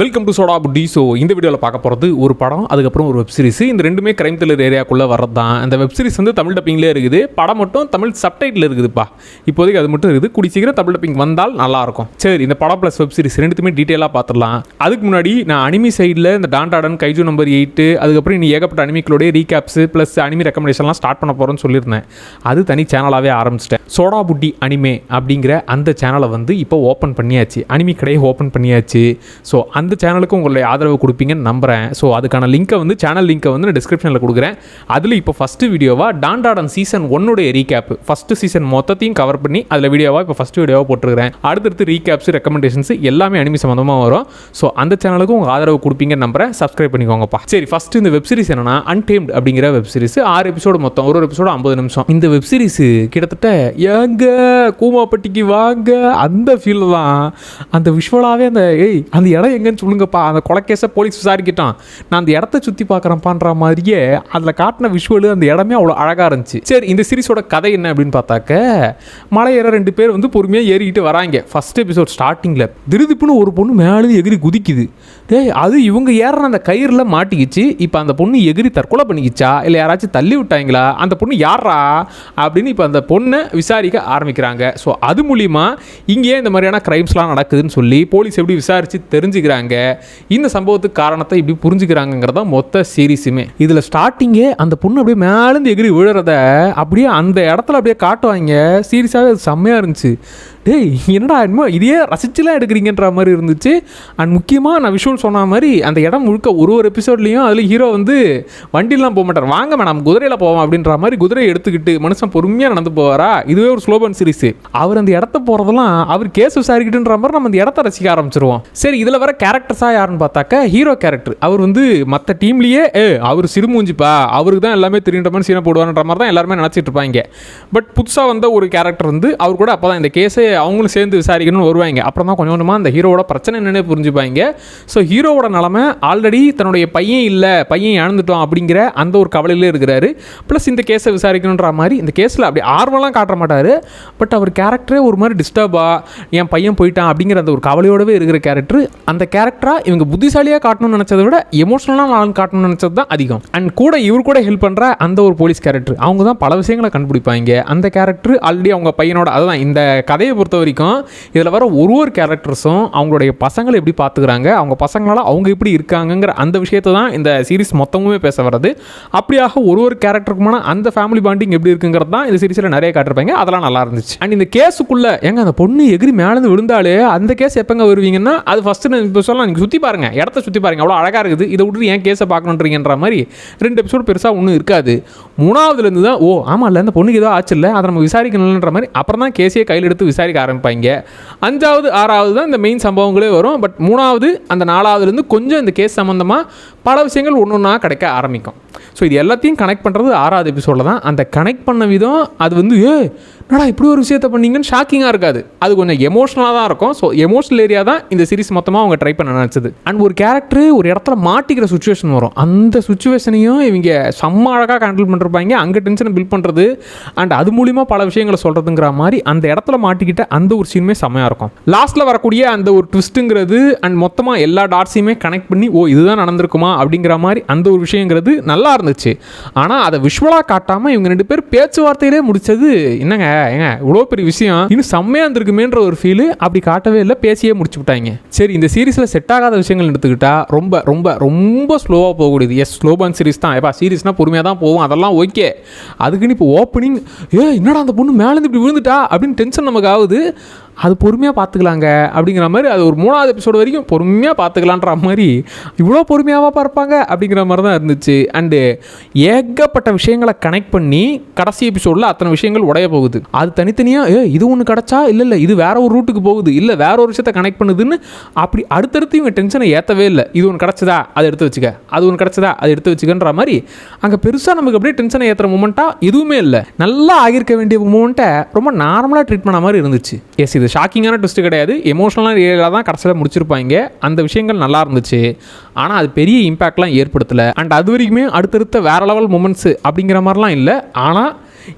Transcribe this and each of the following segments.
Welcome to soda புட்டி so இந்த வீடியோவில் பார்க்க போகிறது ஒரு படம் அதுக்கப்புறம் ஒரு வெப்சீரிஸ் இந்த ரெண்டுமே கிரைம் த்ரில்லர் ஏரியாக்குள்ளே வர்றது? தான் அந்த வெப் சீரிஸ் வந்து தமிழ் டப்பிங்லேயே இருக்குது. படம் மட்டும் தமிழ் சப்டைட்டில் இருக்குதுப்பா. இப்போதைக்கு அது மட்டும் இருக்குது. கூடி சீக்கிரம் தமிழ் டப்பிங் வந்தால் நல்லாயிருக்கும் சரி இந்த படம் ப்ளஸ் வெப்சீரிஸ் ரெண்டுத்துமே டீட்டெயிலாக பார்த்துடலாம் அதுக்கு முன்னாடி நான் அனிமி சைடில் இந்த டான்டாடன் கைஜு நம்பர் எயிட்டு அதுக்கப்புறம் இனி ஏகப்பட்ட அனிமிக்களுடைய ரீகேப்ஸ் ப்ளஸ் அனிமி ரெக்கமெண்டேஷன்லாம் ஸ்டார்ட் பண்ண போகிறேன்னு சொல்லியிருந்தேன். அது தனி சேனலாகவே ஆரம்பிச்சிட்டேன். சோடா புட்டி அனிமே அப்படிங்கிற அந்த சேனலை வந்து இப்போ ஓப்பன் பண்ணியாச்சு. அனிமி கடையை ஓப்பன் பண்ணியாச்சு. ஸோ அந்த அந்த சேனலுக்கும் உங்களுடைய ஆதரவு கொடுப்பீங்கன்னு நம்புகிறேன் ஸோ அதுக்கான லிங்க்கை வந்து சேனல் லிங்க்கை வந்து நான் டிஸ்கிரிப்ஷனில் கொடுக்குறேன். அதில் இப்போ ஃபஸ்ட்டு வீடியோவாக டாண்டாடன் சீசன் ஒன்னுடைய ரீகேப் ஃபஸ்ட்டு சீசன் மொத்தத்தையும் கவர் பண்ணி அதில் வீடியோவாக இப்போ ஃபஸ்ட்டு வீடியோவாக போட்டிருக்கிறேன். அடுத்தடுத்து ரீகேப்ஸ் ரெக்கமெண்டேஷன்ஸ் எல்லாமே அனிமி சம்மந்தமாக வரும். ஸோ அந்த சேனலுக்கும் உங்கள் ஆதரவு கொடுப்பீங்கன்னு நம்புறேன். சப்ஸ்கிரைப் பண்ணிக்கோங்கப்பா. சரி ஃபஸ்ட்டு இந்த வெப் சீரிஸ் என்னன்னா அன்டேம்ட் அப்படிங்கிற வெப் சீரிஸ் ஆறு எபிசோடு மொத்தம். ஒரு ஒரு எபிசோடு ஐம்பது நிமிஷம். இந்த வெப் சீரிஸ் கிட்டத்தட்ட ஏங்க கூமாப்பட்டிக்கு வாங்க அந்த ஃபீல் தான். அந்த விஷுவலாகவே அந்த ஏய் அந்த இடம் எங்கன்னு சொல்லுங்கப்பா. அந்த கொலைக்கேஸை போலீஸ் விசாரிக்கிட்டான். நான் அந்த இடத்த சுற்றி பார்க்குறேன்ப்பான்ற மாதிரியே அதில் காட்டின விஷுவலு அந்த இடமே அவ்வளோ அழகாக இருந்துச்சு. சரி இந்த சீரிஸோட கதை என்ன அப்படின்னு பார்த்தாக்க மலையேற ரெண்டு பேர் வந்து பொறுமையாக ஏறிக்கிட்டு வராங்க. ஃபர்ஸ்ட் எபிசோட் ஸ்டார்டிங்கில் திருதிப்புன்னு ஒரு பொண்ணு மேலே எகிரி குதிக்குது. டேய் அது இவங்க ஏறுற அந்த கயிறில் மாட்டிக்கிச்சு. இப்போ அந்த பொண்ணு எகிரி தற்கொலை பண்ணிக்கிச்சா? இல்லை யாராச்சும் தள்ளி விட்டாங்களா? அந்த பொண்ணு யாரா அப்படின்னு இப்போ அந்த பொண்ணை விசாரிக்க ஆரம்பிக்கிறாங்க. ஸோ அது மூலிமா இங்கேயே இந்த மாதிரியான க்ரைம்ஸ்லாம் நடக்குதுன்னு சொல்லி போலீஸ் எப்படி விசாரித்து தெரிஞ்சுக்கிறாங்க. இந்த சம்பவத்துக்கு காரணத்தை இப்படி புரிஞ்சுக்கிறாங்கிறத மொத்த சீரீஸுமே. இதில் ஸ்டார்டிங்கே அந்த பொண்ணு அப்படியே மேலேருந்து எகிரி விழுறத அப்படியே அந்த இடத்துல அப்படியே காட்டுவாங்க. சீரியஸாகவே அது செம்மையாக இருந்துச்சு. டேய் என்னடா என்னமோ இதையே ரசிச்சுலாம் எடுக்கிறீங்கன்ற மாதிரி இருந்துச்சு. அண்ட் முக்கியமாக நான் விஷுவல் சொன்ன மாதிரி அந்த இடம் முழுக்க ஒரு ஒரு எபிசோட்லேயும் அதில் ஹீரோ வந்து வண்டிலாம் போக மாட்டார். வாங்க மேடம் குதிரையில் போவோம் அப்படின்ற மாதிரி குதிரையை எடுத்துக்கிட்டு மனுஷன் பொறுமையாக நடந்து போவாரா? இதுவே ஒரு ஸ்லோபன் சீரிஸ் அவர் அந்த இடத்த போகிறதெல்லாம் அவர் கேஸ் விசாரிக்கிட்டுன்ற மாதிரி நம்ம அந்த இடத்த ரசிக்க ஆரம்பிச்சிருவோம். சரி இதில் வர கேரக்டர்ஸாக யாருன்னு பார்த்தாக்க ஹீரோ கேரக்டர் அவர் வந்து மற்ற டீம்லேயே ஏ அவர் சிறுமூஞ்சிப்பா? அவருக்கு தான் எல்லாமே தெரியுன்ற மாதிரி சீனை போடுவார்ன்ற மாதிரி தான் எல்லாருமே நினச்சிட்டு இருப்பாங்க. பட் புதுசாக வந்த ஒரு கேரக்டர் வந்து அவர் கூட அப்போ தான் இந்த கேஸே அவங்களும் சேர்ந்து விசாரிக்கணும்னு வருவாங்க. அப்புறம் தான் கொஞ்சம் கொஞ்சமாக அந்த ஹீரோவோட பிரச்சனை என்னென்னு புரிஞ்சுப்பாங்க. ஸோ ஹீரோவோட நிலமை ஆல்ரெடி தன்னுடைய பையன் இல்லை பையன் இழந்துட்டோம் அப்படிங்கிற அந்த ஒரு கவலையிலே இருக்கிறாரு. ப்ளஸ் இந்த கேஸை விசாரிக்கணுன்ற மாதிரி இந்த கேஸில் அப்படி ஆர்வம்லாம் காட்ட மாட்டார். பட் அவர் கேரக்டரே ஒரு மாதிரி டிஸ்டர்பாக என் பையன் போயிட்டான் அப்படிங்கிற அந்த ஒரு கவலையோடவே இருக்கிற கேரக்டர் அந்த கேரக்டராக இவங்க புத்திசாலியாக காட்டணும்னு நினச்சதை விட எமோஷனலாக நான் காட்டணும்னு நினச்சது தான் அதிகம். அண்ட் கூட இவர் கூட ஹெல்ப் பண்ணுற அந்த ஒரு போலீஸ் கேரக்டர் அவங்க தான் பல விஷயங்களை கண்டுபிடிப்பாங்க. அந்த கேரக்டர் ஆல்ரெடி அவங்க பையனோட அதுதான் இந்த கதையை பொறுத்த வரைக்கும் இதில் வர ஒரு ஒரு கேரக்டர்ஸும் அவங்களுடைய பசங்களை எப்படி பார்த்துக்கிறாங்க அவங்க பசங்களால் அவங்க எப்படி இருக்காங்கங்கிற அந்த விஷயத்தை தான் இந்த சீரிஸ் மொத்தமுமே பேச வர்றது. அப்படியாக ஒரு ஒரு கேரக்டருக்குமான அந்த ஃபேமிலி பாண்டிங் எப்படி இருக்குங்கிறது தான் இந்த சீரிஸில் நிறைய காட்டிருப்பாங்க அதெல்லாம் நல்லா இருந்துச்சு. அண்ட் இந்த கேஸுக்குள்ளே ஏங்க அந்த பொண்ணு எகிரி மேலேருந்து விழுந்தாலே அந்த கேஸ் எப்போங்க வருவீங்கன்னா அது ஃபஸ்ட்டு நான் இப்போ சொல்லலாம் நீங்கள் சுற்றி பாருங்கள் இடத்த சுற்றி பாருங்க. அவ்வளோ அழகாக இருக்குது. இதை விட்டு ஏன் கேஸை பார்க்கணுன்றீங்கன்ற மாதிரி ரெண்டு எபிசோடு பெருசாக ஒன்றும் இருக்காது. மூணாவதுலேருந்து தான் ஓ ஆமாம் இல்லை அந்த பொண்ணுக்கு ஏதோ ஆச்சு இல்லை அதை நம்ம விசாரிக்கணுன்ற மாதிரி அப்புறம் தான் கேஸையே கையில் எடுத்து விசாரிக்க ஆரம்பிப்பாங்க. அஞ்சாவது ஆறாவது தான் இந்த மெயின் சம்பவங்களே வரும். பட் மூணாவது அந்த நாலாவதுலேருந்து கொஞ்சம் இந்த கேஸ் சம்மந்தமாக பல விஷயங்கள் ஒன்று ஒன்றா கிடைக்க ஆரம்பிக்கும். ஸோ இது எல்லாத்தையும் கனெக்ட் பண்ணுறது ஆறாவது எபிசோடில் தான். அந்த கனெக்ட் பண்ண விதம் அது வந்து ஏ நடா இப்படி ஒரு விஷயத்தை பண்ணீங்கன்னு ஷாக்கிங்காக இருக்காது. அது கொஞ்சம் எமோஷனலாக தான் இருக்கும். ஸோ எமோஷனல் ஏரியா தான் இந்த சீரிஸ் மொத்தமாக அவங்க ட்ரை பண்ண நினச்சது. அண்ட் ஒரு கேரக்டர் ஒரு இடத்துல மாட்டிக்கிற சுச்சுவேஷன் வரும். அந்த சுச்சுவேஷனையும் இவங்க செம்ம அழகாக ஹேண்டில் பண்ணிருப்பாங்க. அங்கே டென்ஷனை பில்ட் பண்ணுறது அண்ட் அது மூலிமா பல விஷயங்களை சொல்கிறதுங்கிற மாதிரி அந்த இடத்துல மாட்டிக்கிட்ட அந்த ஒரு சீனுமே செம்மையாக இருக்கும். லாஸ்ட்டில் வரக்கூடிய அந்த ஒரு ட்விஸ்ட்டுங்கிறது அண்ட் மொத்தமாக எல்லா டாட்ஸையுமே கனெக்ட் பண்ணி ஓ இதுதான் நடந்திருக்குமா அப்படிங்கிற மாதிரி அந்த ஒரு விஷயங்கிறது நல்லா இருந்துச்சு. ஆனால் அதை விஷுவலாக காட்டாமல் இவங்க ரெண்டு பேர் பேச்சுவார்த்தையிலே முடிச்சது என்னங்க ஏங்க இவ்வளோ பெரிய விஷயம்? இன்னும் செம்மையாக இருந்திருக்குமேன்ற ஒரு ஃபீலு அப்படி காட்டவே இல்லை பேசியே முடிச்சு விட்டாங்க. சரி இந்த சீரீஸில் செட் ஆகாத விஷயங்கள் எடுத்துக்கிட்டா ரொம்ப ரொம்ப ரொம்ப ஸ்லோவாக போகக்கூடியது. எஸ் ஸ்லோபான் சீரிஸ் தான். எப்பா சீரிஸ்னால் பொறுமையாக தான் போகும். அதெல்லாம் ஓகே அதுக்குன்னு இப்போ ஓப்பனிங் ஏ என்னடா அந்த பொண்ணு மேலேருந்து இப்படி விழுந்துட்டா? அப்படின்னு டென்ஷன் நமக்கு ஆகுது. அது பொறுமையாக பார்த்துக்கலாங்க அப்படிங்கிற மாதிரி அது ஒரு மூணாவது எபிசோடு வரைக்கும் பொறுமையாக பார்த்துக்கலான்ற மாதிரி இவ்வளோ பொறுமையாவா பார்ப்பாங்க அப்படிங்கிற மாதிரி தான் இருந்துச்சு. அண்டு ஏகப்பட்ட விஷயங்களை கனெக்ட் பண்ணி கடைசி எபிசோடில் அத்தனை விஷயங்கள் உடைய போகுது. அது தனித்தனியாக ஏ இது ஒன்று கிடச்சா? இல்லை இல்லை இது வேற ஒரு ரூட்டுக்கு போகுது. இல்லை வேற ஒரு விஷயத்தை கனெக்ட் பண்ணுதுன்னு அப்படி அடுத்தடுத்து இவங்க டென்ஷனை ஏற்றவே இல்லை. இது ஒன்று கிடச்சதா? அதை எடுத்து வச்சுக்க. அது ஒன்று கிடச்சதா? அதை எடுத்து வச்சுக்கன்ற மாதிரி அங்கே பெருசாக நமக்கு அப்படியே டென்ஷனை ஏற்றுற மூமெண்ட்டாக எதுவுமே இல்லை. நல்லா ஆகியிருக்க வேண்டிய மூமெண்ட்டை ரொம்ப நார்மலாக ட்ரீட் பண்ண மாதிரி இருந்துச்சு. எஸ் இது ஷாக்கிங்கான ட்விஸ்ட் கிடையாது. எமோஷனலாக ஏரியா தான் கடைசியில் முடிச்சிருப்பாங்க. அந்த விஷயங்கள் நல்லா இருந்துச்சு. ஆனால் அது பெரிய இம்பேக்ட்லாம் ஏற்படுத்தலை. அண்ட் அது வரைக்குமே அடுத்தடுத்த வேற லெவல் மூமெண்ட்ஸு அப்படிங்கிற மாதிரிலாம் இல்லை. ஆனால்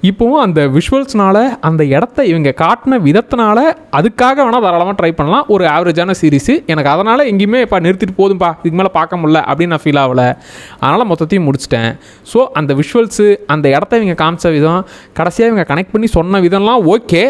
இப்போவும் அந்த விஷுவல்ஸ்னால அந்த இடத்த இவங்க காட்டின விதத்தினால அதுக்காக வேணால் தாராளமாக ட்ரை பண்ணலாம். ஒரு ஆவரேஜான சீரிஸு எனக்கு அதனால் எங்கேயுமே இப்போ நிறுத்திட்டு போதும்பா இதுக்கு மேலே பார்க்க முடில அப்படின்னு நான் ஃபீல் ஆகலை. அதனால் மொத்தத்தையும் முடிச்சிட்டேன். ஸோ அந்த விஷுவல்ஸு அந்த இடத்த இவங்க காமிச்ச விதம் கடைசியாக இவங்க கனெக்ட் பண்ணி சொன்ன விதம்லாம் ஓகே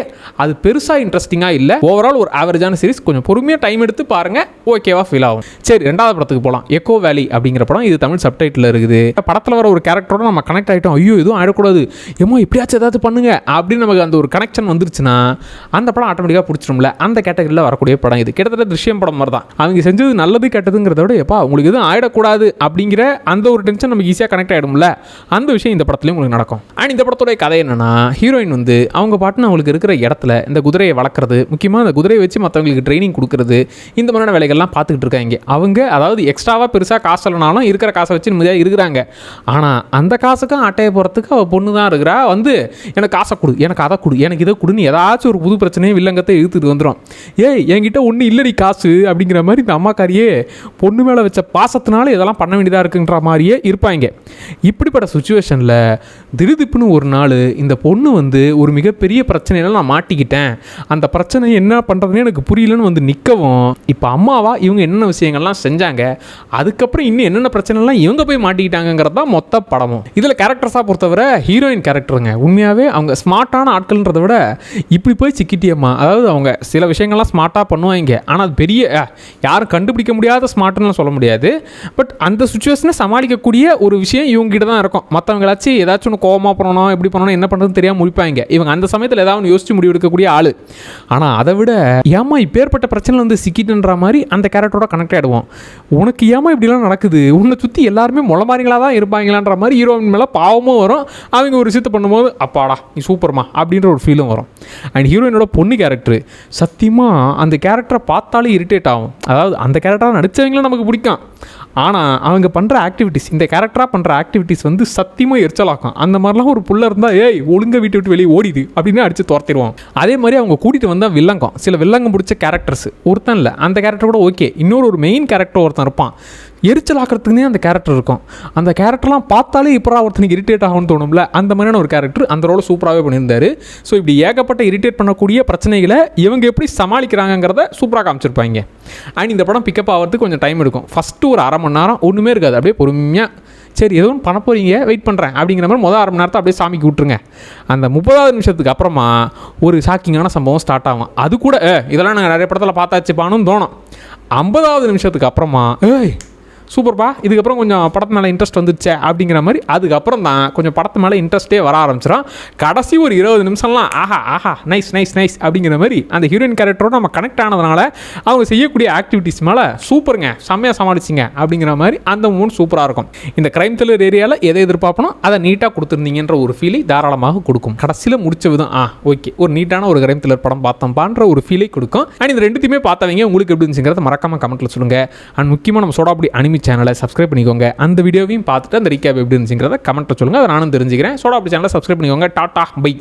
அது பெருசாக இன்ட்ரெஸ்டிங்காக இல்லை. ஓவரால் ஒரு ஆவரேஜான சீரிஸ் கொஞ்சம் பொறுமையாக டைம் எடுத்து பாருங்கள் ஓகேவா ஃபீல் ஆகும். சரி ரெண்டாவது படத்துக்கு போகலாம் எக்கோ வேலி அப்படிங்கிற படம். இது தமிழ் சப்டைட்டில் இருக்குது. படத்தில் வர ஒரு கேரக்டரோட நம்ம கனெக்ட் ஆகிட்டோம் ஐயோ எதுவும் ஆயிடக்கூடாது. ஏமோ எப்படியாச்சும் ஏதாவது பண்ணுங்க அப்படின்னு நமக்கு அந்த ஒரு கனெக்ஷன் வந்துருச்சுன்னா அந்த படம் ஆட்டோமேட்டிக்காக பிடிச்சிரும்ல அந்த கேட்டகரியில் வரக்கூடிய படம் இது. கிட்டத்தட்ட திருஷ்யம் படம் மாதிரி தான் அவங்க செஞ்சது நல்லது கெட்டதுங்கிறத விட எப்பா உங்களுக்கு எதுவும் ஆயிடக்கூடாது அப்படிங்கிற அந்த ஒரு டென்ஷன் நமக்கு ஈஸியாக கனெக்ட் ஆகிடும்ல அந்த விஷயம் இந்த படத்துலையும் உங்களுக்கு நடக்கும். அண்ட் இந்த படத்துடைய கதை என்னன்னா ஹீரோயின் வந்து அவங்க பாட்டுன்னு அவங்களுக்கு இருக்கிற இடத்துல இந்த குதிரையை வளர்க்குறது முக்கியமாக அந்த குதிரையை வச்சு மற்றவங்களுக்கு ட்ரைனிங் கொடுக்குறது இந்த மாதிரியான வேலைகள்லாம் பார்த்துக்கிட்டு இருக்காங்க. அவங்க அதாவது எக்ஸ்ட்ராவாக பெருசாக காசு இல்லைனாலும் இருக்கிற காசை வச்சு நிம்மதியாக இருக்கிறாங்க. ஆனால் அந்த காசுக்கும் அட்டையை போகிறதுக்கு அவள் பொண்ணு தான் இருக்கிறா. வந்து எனக்கு காசை கொடு எனக்கு அதை கொடு எனக்கு இதை கொடுன்னு ஏதாச்சும் ஒரு புது பிரச்சனையும் வில்லங்கத்தை இழுத்துட்டு வந்துடும் ஏய் என்கிட்ட ஒன்றும் இல்லடி காசு அப்படிங்கிற மாதிரி இந்த அம்மாக்காரியே பொண்ணு மேலே வச்ச பாசத்தினால இதெல்லாம் பண்ண வேண்டியதாக இருக்குன்ற மாதிரியே இருப்பாங்க. இப்படிப்பட்ட சுச்சுவேஷனில் திடுதிப்புன்னு ஒரு நாள் இந்த பொண்ணு வந்து ஒரு மிகப்பெரிய பிரச்சனையில நான் மாட்டிக்கிட்டேன். அந்த பிரச்சனை என்ன பண்ணுறதுன்னு எனக்கு புரியலன்னு வந்து நிற்கவும் இப்போ அம்மாவா இவங்க என்னென்ன விஷயங்கள்லாம் செஞ்சாங்க அதுக்கப்புறம் இன்னும் என்னென்ன பிரச்சனைலாம் இவங்க போய் மாட்டிக்கிட்டாங்கிறது தான் மொத்த படமும். இதில் கேரக்டர்ஸாக பொறுத்தவரை ஹீரோயின் கேரக்டர் கேரக்டருங்க உண்மையாகவே அவங்க ஸ்மார்ட்டான ஆட்கள்ன்றத விட இப்படி போய் சிக்கிட்டியம்மா. அதாவது அவங்க சில விஷயங்கள்லாம் ஸ்மார்ட்டாக பண்ணுவாங்க. ஆனால் அது பெரிய யாரும் கண்டுபிடிக்க முடியாத ஸ்மார்ட்னு சொல்ல முடியாது. பட் அந்த சுச்சுவேஷனை சமாளிக்கக்கூடிய ஒரு விஷயம் இவங்ககிட்ட தான் இருக்கும். மற்றவங்களாச்சும் ஏதாச்சும் ஒன்று கோவமாக பண்ணணும் எப்படி பண்ணணும் என்ன பண்ணுறதுன்னு தெரியாமல் முடிப்பாங்க இவங்க அந்த சமயத்தில் ஏதாவது ஒன்று யோசிச்சு முடிவெடுக்கக்கூடிய ஆள். ஆனால் அதை விட ஏமா இப்பேற்பட்ட பிரச்சனை வந்து சிக்கிட்டுன்ற மாதிரி அந்த கேரக்டரோட கனெக்ட் ஆகிடுவோம் உனக்கு ஏமா இப்படிலாம் நடக்குது? உன்னை சுற்றி எல்லாருமே முளமாரிங்களாக தான் இருப்பாங்களான்ற மாதிரி ஹீரோயின் மேலே பாவமும் வரும். அவங்க ஒரு விஷயத்தை பண்ணும்போது அப்பாடா நீ சூப்பர்மா அப்படின்ற ஒரு ஃபீலும் வரும். அண்ட் ஹீரோயினோட பொண்ணு கேரக்டர் சத்தியமாக அந்த கேரக்டரை பார்த்தாலே இரிட்டேட் ஆகும். அதாவது அந்த கேரக்டராக நடித்தவங்களும் நமக்கு பிடிக்கும். ஆனால் அவங்க பண்ணுற ஆக்டிவிட்டிஸ் இந்த கேரக்டராக பண்ணுற ஆக்டிவிட்டிஸ் வந்து சத்தியமாக எரிச்சலாக்கும். அந்த மாதிரிலாம் ஒரு புள்ள இருந்தால் ஏய் ஒழுங்க விட்டு விட்டு வெளியே ஓடிது அப்படின்னு அடித்து துரத்திடுவோம் அதே மாதிரி அவங்க கூட்டிகிட்டு வந்தால் வில்லங்கம். சில வில்லங்கம் பிடிச்ச கேரக்டர்ஸ் ஒருத்தன் இல்லை. அந்த கேரக்டர் கூட ஓகே இன்னொரு ஒரு மெயின் கேரக்டர் ஒருத்தன் இருப்பான். எரிச்சல் ஆக்கிறதுக்குனே அந்த கேரக்டர் இருக்கும். அந்த கேரக்டர்லாம் பார்த்தாலே இப்போ ஒருத்தனுக்கு இரிட்டேட் ஆகும்னு தோணும்ல அந்த மாதிரியான ஒரு கேரக்டர் அந்த ரோலை சூப்பராகவே பண்ணியிருந்தாரு. ஸோ இப்படி ஏகப்பட்ட இரிட்டேட் பண்ணக்கூடிய பிரச்சனைகளை இவங்க எப்படி சமாளிக்கிறாங்கங்கிறத சூப்பராக காமிச்சிருப்பாங்க. அண்ட் இந்த படம் பிக்கப் ஆகிறதுக்கு கொஞ்சம் டைம் எடுக்கும். ஃபஸ்ட்டு ஒரு அரை மணி மணி நேரம் ஒன்றுமே இருக்காது. அப்படியே பொறுமையாக சரி எதுவும் ஒன்று பண்ண போகிறீங்க வெயிட் பண்ணுறேன் அப்படிங்கிற மாதிரி முதல் அரை மணி நேரத்தை அப்படியே சாமிக்கு விட்டுருங்க. அந்த முப்பதாவது நிமிஷத்துக்கு அப்புறமா ஒரு ஷாக்கிங்கான சம்பவம் ஸ்டார்ட் ஆகும். அது கூட இதெல்லாம் நாங்கள் நிறைய படத்தில் பார்த்தாச்சுப்பான்னு தோணும். ஐம்பதாவது நிமிஷத்துக்கு அப்புறமா ஏய் சூப்பர்ப்பா இதுக்கப்புறம் கொஞ்சம் படத்து மேலே இன்ட்ரெஸ்ட் வந்துச்சே அப்படிங்கிற மாதிரி அதுக்கப்புறம் தான் கொஞ்சம் படத்து மேலே இன்ட்ரெஸ்ட்டே வர ஆரம்பிச்சிடும் கடைசி ஒரு இருபது நிமிஷம்லாம் ஆஹா ஆஹா நைஸ் நைஸ் நைஸ் அப்படிங்கிற மாதிரி அந்த ஹீரோயின் கேரக்டரோட நம்ம கனெக்ட் ஆனதுனால அவங்க செய்யக்கூடிய ஆக்டிவிட்டீஸ் மேலே சூப்பருங்க செம்மையாக சமாளிச்சிங்க அப்படிங்கிற மாதிரி அந்த மூணு சூப்பராக இருக்கும். இந்த கிரைம் த்ரில்லர் ஏரியாவில் எதை எதிர்பார்ப்பனோ அதை நீட்டாக கொடுத்துருந்தீங்கன்ற ஒரு ஃபீலை தாராளமாக கொடுக்கும். கடைசியில் முடிச்ச விதம் ஆ ஓகே ஒரு நீட்டான ஒரு கிரைம் த்ரில்லர் படம் பார்த்தோம்பான்ற ஒரு ஃபீலை கொடுக்கும். அண்ட் இந்த ரெண்டுத்தையுமே பார்த்தவங்க உங்களுக்கு எப்படி இருந்துச்சுங்கிறத மறக்காமல் கமெண்ட்டில் சொல்லுங்கள் அண்ட் முக்கியமாக நம்ம சோடாபுடி அனிமி சேனலை சப்ஸ்கிரைப் பண்ணிக்கோங்க. அந்த வீடியோவையும் பார்த்துட்டு அந்த ரீகேப் எப்படி இருந்துச்சுங்கிறத கமெண்ட்டில் சொல்லுங்கள் அதை நானும் தெரிஞ்சுக்கிறேன். சோடா அப்படி சேனலை சப்ஸ்கிரைப் பண்ணிக்கோங்க. Tata bye